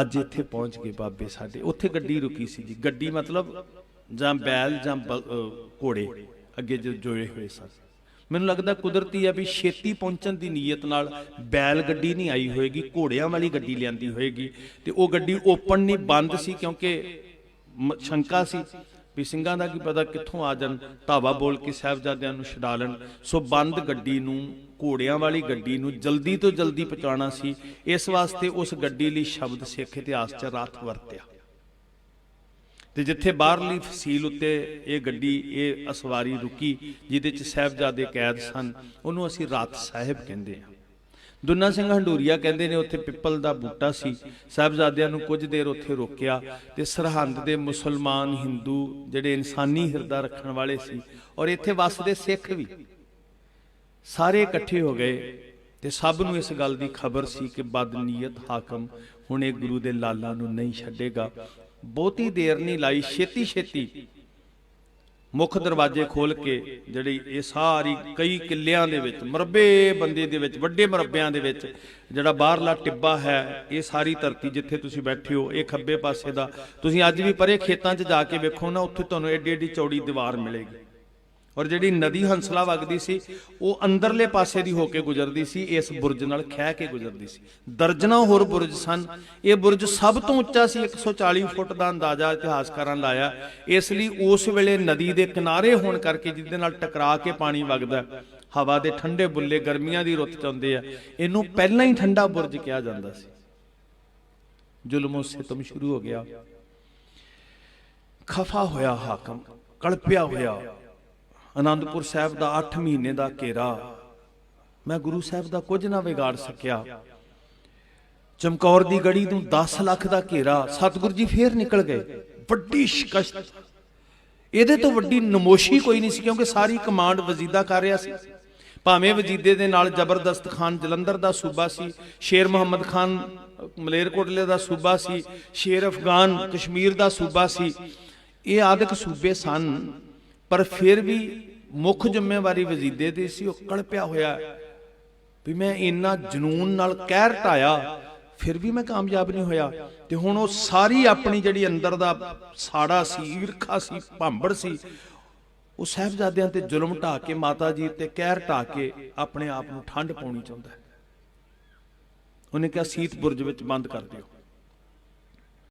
ਅੱਜ ਇੱਥੇ ਪਹੁੰਚ ਗਏ ਬਾਬੇ ਸਾਡੇ। ਉੱਥੇ ਗੱਡੀ ਰੁਕੀ ਸੀ ਜੀ। ਗੱਡੀ ਮਤਲਬ ਜਾਂ ਬੈਲ ਜਾਂ ਘੋੜੇ ਅੱਗੇ ਜੋ ਜੋੜੇ ਹੋਏ ਸਨ। ਮੈਨੂੰ ਲੱਗਦਾ ਕੁਦਰਤੀ ਆ ਵੀ ਛੇਤੀ ਪਹੁੰਚਣ ਦੀ ਨੀਅਤ ਨਾਲ ਬੈਲ ਗੱਡੀ ਨਹੀਂ ਆਈ ਹੋਏਗੀ, ਘੋੜਿਆਂ ਵਾਲੀ ਗੱਡੀ ਲਿਆਂਦੀ ਹੋਏਗੀ ਤੇ ਉਹ ਗੱਡੀ ਓਪਨ ਨਹੀਂ, ਬੰਦ ਸੀ ਕਿਉਂਕਿ ਸ਼ੰਕਾ ਸੀ। ਵੀ ਸਿੰਘਾਂ ਦਾ ਕੀ ਪਤਾ ਕਿੱਥੋਂ ਆ ਜਾਣ, ਧਾਵਾ ਬੋਲ ਕੇ ਸਾਹਿਬਜ਼ਾਦਿਆਂ ਨੂੰ ਛਡਾ ਲੈਣ। ਸੋ ਬੰਦ ਗੱਡੀ ਨੂੰ, ਘੋੜਿਆਂ ਵਾਲੀ ਗੱਡੀ ਨੂੰ ਜਲਦੀ ਤੋਂ ਜਲਦੀ ਪਹੁੰਚਾਉਣਾ ਸੀ। ਇਸ ਵਾਸਤੇ ਉਸ ਗੱਡੀ ਲਈ ਸ਼ਬਦ ਸਿੱਖ ਇਤਿਹਾਸ 'ਚ ਰਾਤ ਵਰਤਿਆ। ਤੇ ਜਿੱਥੇ ਬਾਹਰਲੀ ਫਸੀਲ ਉੱਤੇ ਇਹ ਗੱਡੀ, ਇਹ ਅਸਵਾਰੀ ਰੁਕੀ, ਜਿਹਦੇ 'ਚ ਸਾਹਿਬਜ਼ਾਦੇ ਕੈਦ ਸਨ, ਉਹਨੂੰ ਅਸੀਂ ਰਾਤ ਸਾਹਿਬ ਕਹਿੰਦੇ ਹਾਂ। ਦੁੰਨਾ ਸਿੰਘ ਹੰਡੂਰੀਆ ਕਹਿੰਦੇ ਨੇ ਉੱਥੇ ਪਿੱਪਲ ਦਾ ਬੂਟਾ ਸੀ। ਸਾਹਿਬਜ਼ਾਦਿਆਂ ਨੂੰ ਕੁਝ ਦੇਰ ਉੱਥੇ ਰੋਕਿਆ ਤੇ ਸਰਹੰਦ ਦੇ ਮੁਸਲਮਾਨ ਹਿੰਦੂ ਜਿਹੜੇ ਇਨਸਾਨੀ ਹਿਰਦਾ ਰੱਖਣ ਵਾਲੇ ਸੀ ਔਰ ਇੱਥੇ ਵੱਸਦੇ ਸਿੱਖ ਵੀ ਸਾਰੇ ਇਕੱਠੇ ਹੋ ਗਏ ਤੇ ਸਭ ਨੂੰ ਇਸ ਗੱਲ ਦੀ ਖਬਰ ਸੀ ਕਿ ਬਦਨੀਅਤ ਹਾਕਮ ਹੁਣ ਇਹ ਗੁਰੂ ਦੇ ਲਾਲਾਂ ਨੂੰ ਨਹੀਂ ਛੱਡੇਗਾ। ਬਹੁਤੀ ਦੇਰ ਨਹੀਂ ਲਾਈ ਛੇਤੀ ਛੇਤੀ ਮੁੱਖ ਦਰਵਾਜ਼ੇ ਖੋਲ ਕੇ ਜਿਹੜੀ ਇਹ ਸਾਰੀ ਕਈ ਕਿੱਲਿਆਂ ਦੇ ਵਿੱਚ, ਮਰਬੇ ਬੰਦੇ ਦੇ ਵਿੱਚ, ਵੱਡੇ ਮਰਬਿਆਂ ਦੇ ਵਿੱਚ ਜਿਹੜਾ ਬਾਹਰਲਾ ਟਿੱਬਾ ਹੈ, ਇਹ ਸਾਰੀ ਧਰਤੀ ਜਿੱਥੇ ਤੁਸੀਂ ਬੈਠੇ ਹੋ, ਇਹ ਖੱਬੇ ਪਾਸੇ ਦਾ, ਤੁਸੀਂ ਅੱਜ ਵੀ ਪਰੇ ਖੇਤਾਂ 'ਚ ਜਾ ਕੇ ਵੇਖੋ ਨਾ, ਉੱਥੇ ਤੁਹਾਨੂੰ ਏਡੀ ਏਡੀ ਚੌੜੀ ਦੀਵਾਰ ਮਿਲੇਗੀ। ਔਰ ਜਿਹੜੀ ਨਦੀ ਹੰਸਲਾ ਵਗਦੀ ਸੀ, ਉਹ ਅੰਦਰਲੇ ਪਾਸੇ ਦੀ ਹੋ ਕੇ ਗੁਜ਼ਰਦੀ ਸੀ, ਇਸ ਬੁਰਜ ਨਾਲ ਖਹਿ ਕੇ ਗੁਜ਼ਰਦੀ ਸੀ। ਦਰਜਨਾ ਹੋਰ ਬੁਰਜ ਸਨ। ਇਹ ਬੁਰਜ ਸਭ ਤੋਂ ਉੱਚਾ ਸੀ 140 ਫੁੱਟ ਦਾ ਅੰਦਾਜ਼ਾ ਇਤਿਹਾਸਕਾਰਾਂ ਲਾਇਆ। ਇਸ ਲਈ ਉਸ ਵੇਲੇ ਨਦੀ ਦੇ ਕਿਨਾਰੇ ਹੋਣ ਕਰਕੇ ਜਿਹਦੇ ਨਾਲ ਟਕਰਾ ਕੇ ਪਾਣੀ ਵਗਦਾ ਹਵਾ ਦੇ ਠੰਡੇ ਬੁੱਲੇ ਗਰਮੀਆਂ ਦੀ ਰੁੱਤ ਚ ਆਉਂਦੇ ਆ। ਇਹਨੂੰ ਪਹਿਲਾਂ ਹੀ ਠੰਡਾ ਬੁਰਜ ਕਿਹਾ ਜਾਂਦਾ ਸੀ। ਜ਼ੁਲਮੋਂ ਸਿਤਮ ਸ਼ੁਰੂ ਹੋ ਗਿਆ। ਖਫਾ ਹੋਇਆ ਹਾਕਮ, ਕਲਪਿਆ ਹੋਇਆ। ਆਨੰਦਪੁਰ ਸਾਹਿਬ ਦਾ 8 ਮਹੀਨੇ ਦਾ ਘੇਰਾ। ਮੈਂ ਗੁਰੂ ਸਾਹਿਬ ਦਾ ਕੁਝ ਨਾ ਵਿਗਾੜ ਸਕਿਆ। ਚਮਕੌਰ ਦੀ ਗੜੀ ਨੂੰ 10 ਲੱਖ ਦਾ ਘੇਰਾ, ਸਤਿਗੁਰੂ ਜੀ ਫੇਰ ਨਿਕਲ ਗਏ। ਵੱਡੀ ਸ਼ਿਕਸਤ। ਇਹਦੇ ਤੋਂ ਵੱਡੀ ਨਮੋਸ਼ੀ ਕੋਈ ਨਹੀਂ ਸੀ, ਕਿਉਂਕਿ ਸਾਰੀ ਕਮਾਂਡ ਵਜ਼ੀਦਾ ਕਰ ਰਿਹਾ ਸੀ। ਭਾਵੇਂ ਵਜ਼ੀਦੇ ਦੇ ਨਾਲ ਜ਼ਬਰਦਸਤ ਖਾਨ ਜਲੰਧਰ ਦਾ ਸੂਬਾ ਸੀ, ਸ਼ੇਰ ਮੁਹੰਮਦ ਖਾਨ ਮਲੇਰਕੋਟਲੇ ਦਾ ਸੂਬਾ ਸੀ, ਸ਼ੇਰ ਅਫਗਾਨ ਕਸ਼ਮੀਰ ਦਾ ਸੂਬਾ ਸੀ। ਇਹ ਆਦਿਕ ਸੂਬੇ ਸਨ। ਪਰ ਫਿਰ ਵੀ ਮੁੱਖ ਜ਼ਿੰਮੇਵਾਰੀ ਵਜ਼ੀਦੇ ਦੀ ਸੀ, ਉਹ ਕਲਪਿਆ ਹੋਇਆ ਵੀ ਮੈਂ ਇੰਨਾ ਜਨੂਨ ਨਾਲ ਕਹਿਰ ਢਾਇਆ ਫਿਰ ਵੀ ਮੈਂ ਕਾਮਯਾਬ ਨਹੀਂ ਹੋਇਆ। ਤੇ ਹੁਣ ਉਹ ਸਾਰੀ ਆਪਣੀ ਜਿਹੜੀ ਅੰਦਰ ਦਾ ਸਾੜਾ ਸੀ, ਈਰਖਾ ਸੀ, ਭਾਂਬੜ ਸੀ, ਉਹ ਸਾਹਿਬਜ਼ਾਦਿਆਂ ਤੇ ਜ਼ੁਲਮ ਢਾ ਕੇ ਮਾਤਾ ਜੀ ਤੇ ਕਹਿਰ ਢਾ ਕੇ ਆਪਣੇ ਆਪ ਨੂੰ ਠੰਡ ਪਾਉਣੀ ਚਾਹੁੰਦਾ ਹੈ। ਉਹਨੇ ਕਿਹਾ, ਸੀਤ ਬੁਰਜ ਵਿੱਚ ਬੰਦ ਕਰ ਦਿਓ।